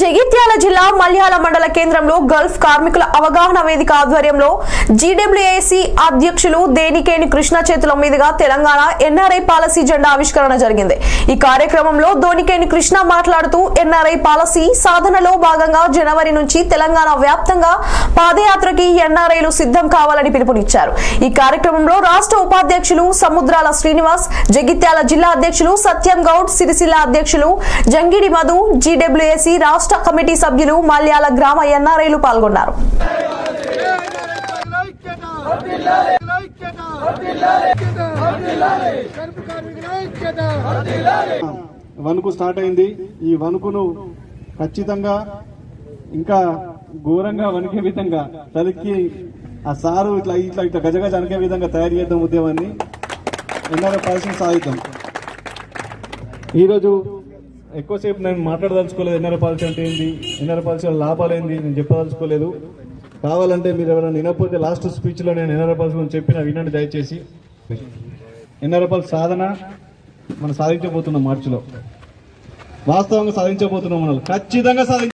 జగిత్యాల జిల్లా మల్యాల మండల కేంద్రంలో గల్ఫ్ కార్మికుల అవగాహన వేదిక ఆధ్వర్యంలో జీడబ్ల్యూఏసీ అధ్యక్షులు దేనికేని కృష్ణ చేతుల మీదుగా తెలంగాణ ఎన్ఆర్ఐ పాలసీ జెండా ఆవిష్కరణ జరిగింది. ఈ కార్యక్రమంలో దోనికేని కృష్ణ మాట్లాడుతూ ఎన్ఆర్ఐ పాలసీ సాధనలో భాగంగా జనవరి నుంచి తెలంగాణ వ్యాప్తంగా పాదయాత్రకి ఎన్ఆర్ఐలు సిద్ధం కావాలని పిలుపునిచ్చారు. ఈ కార్యక్రమంలో రాష్ట్ర ఉపాధ్యక్షులు సముద్రాల శ్రీనివాస్ జగిత్యాల జిల్లా అధ్యక్షులు సత్యం గౌడ్ సిరిసిల్ల అధ్యక్షులు జంగిడి మధు జీడబ్ల్యూఏసీ రాష్ట్ర కమిటీ సభ్యులు మల్యాల గ్రామ ఎన్ఆర్ఐలు పాల్గొన్నారు. వణుకు స్టార్ట్ అయింది. ఈ వణుకును ఖచ్చితంగా ఇంకా ఘోరంగా వణికే విధంగా చలికి ఆ సారు ఇట్లా ఇట్లా ఇట్లా గజగజ అనికే విధంగా తయారు చేద్దాం ఉద్యమాన్ని. ఎన్నో పరిస్థితి సాధిద్దాం. ఈరోజు ఎక్కువసేపు నేను మాట్లాడదలుచుకోలేదు ఎన్ఆర్ పాలసీ అంటే ఏంది ఎన్ఆర్ పాలసీ వల్ల లాభాలు ఏంది నేను చెప్పదలుచుకోలేదు. కావాలంటే మీరు ఎవరైనా వినకపోతే లాస్ట్ స్పీచ్లో నేను ఎన్ఆర్ పాలసీ గురించి చెప్పిన వినండి దయచేసి. ఎన్ఆర్ పాలసీ సాధన మనం సాధించబోతున్నాం మార్చిలో. వాస్తవంగా సాధించబోతున్నాం మనం. ఖచ్చితంగా సాధించ